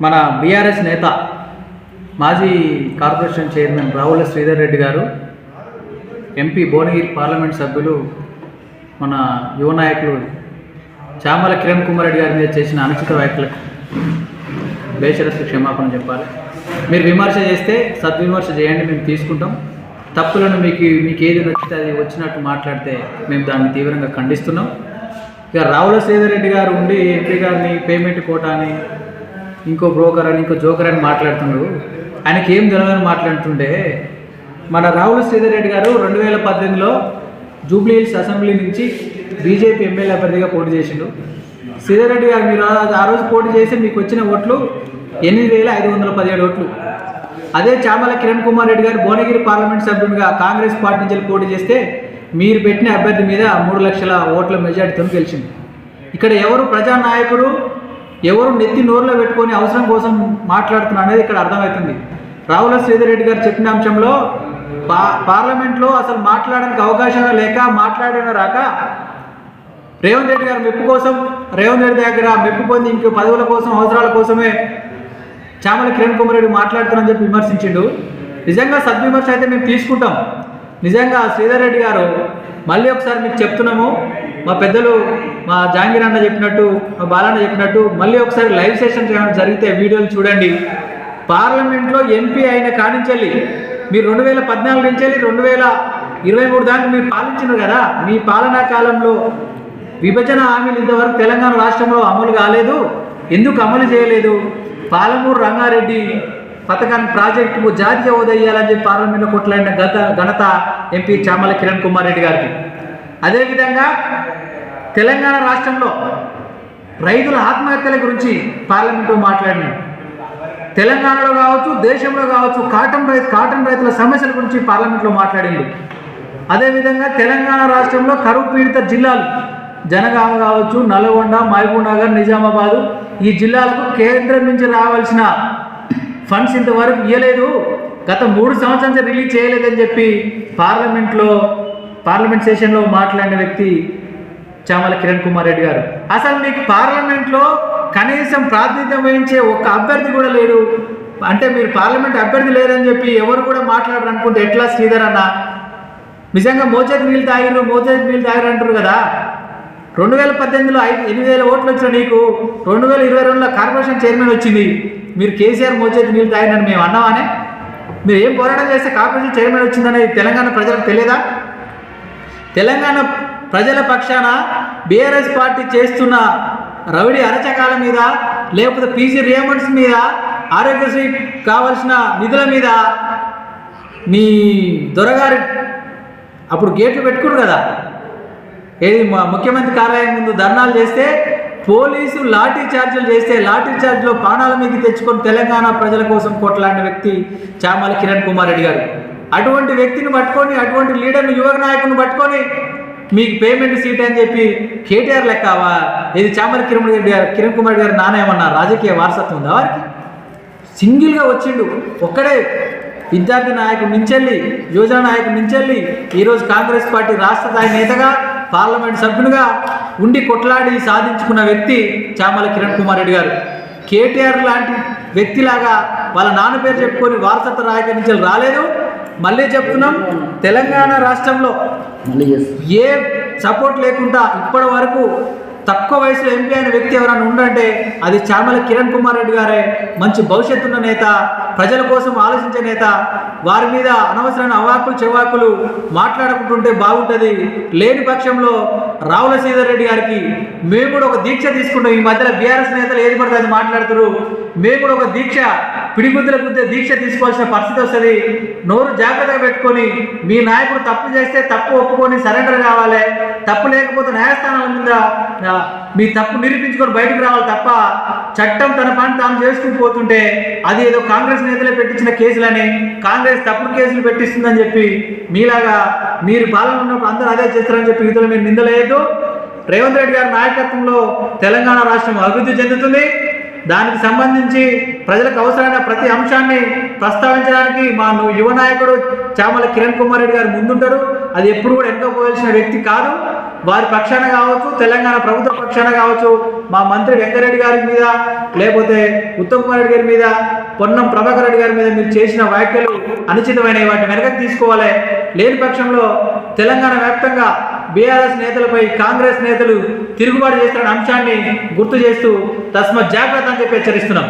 మన బీఆర్ఎస్ నేత మాజీ corporation chairman Ravula Sridhar Reddy garu MP Bhuvanagiri parliament సభ్యులు మన యువ నాయకులు చామల కిరణ్ కుమార్ రెడ్డి గారి మీద చేసిన అనుచిత వ్యాఖ్యలకు బేషరస్సు క్షమాపణ చెప్పాలి. మీరు విమర్శ చేస్తే సద్విమర్శ చేయండి మేము తీసుకుంటాం. తప్పులను మీకు మీకు ఏది నచ్చితే అది వచ్చినట్టు మాట్లాడితే మేము దాన్ని తీవ్రంగా ఖండిస్తున్నాం. ఇక రావుల శ్రీధర్ రెడ్డి గారు ఉండి ఎంపీ గారిని పేమెంట్ కోటాని ఇంకో బ్రోకర్ అని ఇంకో జోకర్ అని మాట్లాడుతున్నాడు ఆయనకి ఏం తెలియదని మాట్లాడుతుంటే మన రాహుల్ శ్రీధర్ రెడ్డి గారు రెండు వేల పద్దెనిమిదిలో జూబ్లీ హిల్స్ అసెంబ్లీ నుంచి బీజేపీ ఎమ్మెల్యే అభ్యర్థిగా పోటీ చేసిండు. శ్రీధర్ రెడ్డి గారు మీరు ఆ- రోజు పోటీ చేసి మీకు వచ్చిన ఓట్లు ఎనిమిది వేల ఐదు వందల పదిహేడు ఓట్లు. అదే చామల కిరణ్ కుమార్ రెడ్డి గారు భువనగిరి పార్లమెంట్ సభ్యునిగా కాంగ్రెస్ పార్టీ నుంచి పోటీ చేస్తే మీరు పెట్టిన అభ్యర్థి మీద మూడు లక్షల ఓట్ల మెజార్టీతో గెలిచింది ఇక్కడ ఎవరు ప్రజానాయకుడు ఎవరు నెత్తి నోరులో పెట్టుకొని అవసరం కోసం మాట్లాడుతున్నా అనేది ఇక్కడ అర్థమవుతుంది. రావుల శ్రీధర్రెడ్డి గారు చెప్పిన అంశంలో పా పార్లమెంట్లో అసలు మాట్లాడడానికి అవకాశం లేక మాట్లాడిన రాక రేవంత్ రెడ్డి గారు మెప్పు కోసం రేవంత్ రెడ్డి దగ్గర మెప్పు పొంది ఇంకో పదవుల కోసం అవసరాల కోసమే చామల కిరణ్ కుమార్ రెడ్డి మాట్లాడుతున్నారని చెప్పి విమర్శించిండు. నిజంగా సద్విమర్శ అయితే మేము తీసుకుంటాం. నిజంగా శ్రీధర్ రెడ్డి గారు మళ్ళీ ఒకసారి మీకు చెప్తున్నాము. మా పెద్దలు మా జాంగీర్ అన్న చెప్పినట్టు మా బాలన్న చెప్పినట్టు మళ్ళీ ఒకసారి లైవ్ సెషన్ ఏమైనా జరిగితే వీడియోలు చూడండి. పార్లమెంట్లో ఎంపీ అయిన కానించెల్లి మీరు రెండు వేల పద్నాలుగు నుంచి రెండు వేల ఇరవై మూడు దాకా మీరు పాలించినారు కదా మీ పాలనా కాలంలో విభజన హామీలు ఇంతవరకు తెలంగాణ రాష్ట్రంలో అమలు కాలేదు. ఎందుకు అమలు చేయలేదు? పాలమూరు రంగారెడ్డి పథకాన్ని ప్రాజెక్టుకు జాతీయ హోదా ఇవ్వాలని చెప్పి పార్లమెంట్లో కొట్లాడిన గత ఘనత ఎంపీ చామల కిరణ్ కుమార్ రెడ్డి గారికి. అదేవిధంగా తెలంగాణ రాష్ట్రంలో రైతుల ఆత్మహత్యల గురించి పార్లమెంట్లో మాట్లాడినాడు తెలంగాణలో కావచ్చు దేశంలో కావచ్చు కాటన్ రైతు కాటన్ రైతుల సమస్యల గురించి పార్లమెంట్లో మాట్లాడింది. అదేవిధంగా తెలంగాణ రాష్ట్రంలో కరువు పీడిత జిల్లాలు జనగామ కావచ్చు నల్గొండ మహబూబ్ నగర్ నిజామాబాదు ఈ జిల్లాలకు కేంద్రం నుంచి రావాల్సిన ఫండ్స్ ఇంతవరకు ఇవ్వలేదు గత మూడు సంవత్సరాల నుంచి రిలీజ్ చేయలేదని చెప్పి పార్లమెంట్లో పార్లమెంట్ సెషన్లో మాట్లాడిన వ్యక్తి చామల కిరణ్ కుమార్ రెడ్డి గారు. అసలు మీకు పార్లమెంట్లో కనీసం ప్రాతినిధ్యం వహించే ఒక్క అభ్యర్థి కూడా లేడు. అంటే మీరు పార్లమెంట్ అభ్యర్థి లేదని చెప్పి ఎవరు కూడా మాట్లాడరు అనుకుంటే ఎట్లా శ్రీధర్ అన్న? నిజంగా మోచేతి నీళ్ళు తాగిరు మోచేతి నీళ్ళు తాగిరు అంటారు కదా. రెండు వేల పద్దెనిమిదిలో ఐదు ఎనిమిది వేల ఓట్లు వచ్చిన నీకు రెండు వేల ఇరవై రెండులో కార్పొరేషన్ చైర్మన్ వచ్చింది. మీరు కేసీఆర్ మోచేతి నీళ్ళు తాగినని మేము అన్నామానే మీరు ఏం పోరాటం చేస్తే కార్పొరేషన్ చైర్మన్ వచ్చిందనేది తెలంగాణ ప్రజలకు తెలియదా? తెలంగాణ ప్రజల పక్షాన బీఆర్ఎస్ పార్టీ చేస్తున్న రవిడి అరచకాల మీద లేకపోతే పీజీ రియంబర్స్ మీద ఆరోగ్యశ్రీ కావాల్సిన నిధుల మీద మీ దొరగారి అప్పుడు గేట్లు పెట్టుకురు కదా. ఏది మా ముఖ్యమంత్రి కార్యాలయం ముందు ధర్నాలు చేస్తే పోలీసు లాఠీ చార్జీలు చేస్తే లాఠీ చార్జ్లో ప్రాణాల మీద తెచ్చుకొని తెలంగాణ ప్రజల కోసం కొట్లాడిన వ్యక్తి చామల కిరణ్ కుమార్ రెడ్డి గారు. అటువంటి వ్యక్తిని పట్టుకొని అటువంటి లీడర్ని యువ నాయకుని పట్టుకొని మీకు పేమెంట్ సీట్ అని చెప్పి కేటీఆర్ లెక్కవా ఇది చామల కిరణ్ రెడ్డి గారు కిరణ్ కుమార్ గారు నాన్న ఏమన్నా రాజకీయ వారసత్వం ఉందా వారికి? సింగిల్గా వచ్చిండు. ఒక్కడే విద్యార్థి నాయకుడు నించెల్లి యువజన నాయకుడు నించెల్లి ఈరోజు కాంగ్రెస్ పార్టీ రాష్ట్ర స్థాయి నేతగా పార్లమెంట్ సభ్యునిగా ఉండి కొట్లాడి సాధించుకున్న వ్యక్తి చామల కిరణ్ కుమార్ రెడ్డి గారు. కేటీఆర్ లాంటి వ్యక్తిలాగా వాళ్ళ నాన్న పేరు చెప్పుకొని వారసత్వ నాయకుడి నుంచి రాలేదు. మళ్ళీ చెప్తున్నాం తెలంగాణ రాష్ట్రంలో ఏ సపోర్ట్ లేకుండా ఇప్పటి వరకు తక్కువ వయసులో ఎంపీ అయిన వ్యక్తి ఎవరైనా ఉండంటే అది చామల కిరణ్ కుమార్ రెడ్డి గారే మంచి భవిష్యత్తు ఉన్న నేత ప్రజల కోసం ఆలోచించే నేత వారి మీద అనవసరమైన అవాకులు చెవాకులు మాట్లాడుకుంటుంటే బాగుంటుంది. లేని పక్షంలో రావుల శ్రీధర్ రెడ్డి గారికి మేము కూడా ఒక దీక్ష తీసుకుంటాం. ఈ మధ్యలో బీఆర్ఎస్ నేతలు ఏది పడితే అది మాట్లాడుతారు. మేము కూడా ఒక దీక్ష పిడిగుద్దుల గుద్దే దీక్ష తీసుకోవాల్సిన పరిస్థితి వస్తుంది. నోరు జాగ్రత్తగా పెట్టుకొని మీ నాయకుడు తప్పు చేస్తే తప్పు ఒప్పుకొని సరెండర్ కావాలి. తప్పు లేకపోతే న్యాయస్థానాల మీద మీ తప్పు నిరూపించుకొని బయటకు రావాలి తప్ప చట్టం తన పని తాను చేసుకుని పోతుంటే అది ఏదో కాంగ్రెస్ నేతలే పెట్టించిన కేసులని కాంగ్రెస్ తప్పుడు కేసులు పెట్టిస్తుందని చెప్పి మీలాగా మీరు పాలన ఉన్నప్పుడు అందరూ అదే చేస్తారని చెప్పి ఇతరులు మీరు నిందలేదు. రేవంత్ రెడ్డి గారి నాయకత్వంలో తెలంగాణ రాష్ట్రం అభివృద్ధి చెందుతుంది. దానికి సంబంధించి ప్రజలకు అవసరమైన ప్రతి అంశాన్ని ప్రస్తావించడానికి మా యువ నాయకుడు చామల కిరణ్ కుమార్ రెడ్డి గారు ముందుంటారు. అది ఎప్పుడు కూడా వెనుకపోవాల్సిన వ్యక్తి కాదు. వారి పక్షాన కావచ్చు తెలంగాణ ప్రభుత్వ పక్షాన కావచ్చు మా మంత్రి వెంకరెడ్డి గారి మీద లేకపోతే ఉత్తమ్ కుమార్ రెడ్డి గారి మీద పొన్నం ప్రభాకర్ రెడ్డి గారి మీద మీరు చేసిన వ్యాఖ్యలు అనుచితమైన వాటిని వెనకకి తీసుకోవాలి. లేని పక్షంలో తెలంగాణ వ్యాప్తంగా బీఆర్ఎస్ నేతలపై కాంగ్రెస్ నేతలు తిరుగుబాటు చేస్తున్న అంశాన్ని గుర్తు చేస్తూ తస్మత్ జాగ్రత్త అని చెప్పి హెచ్చరిస్తున్నాం.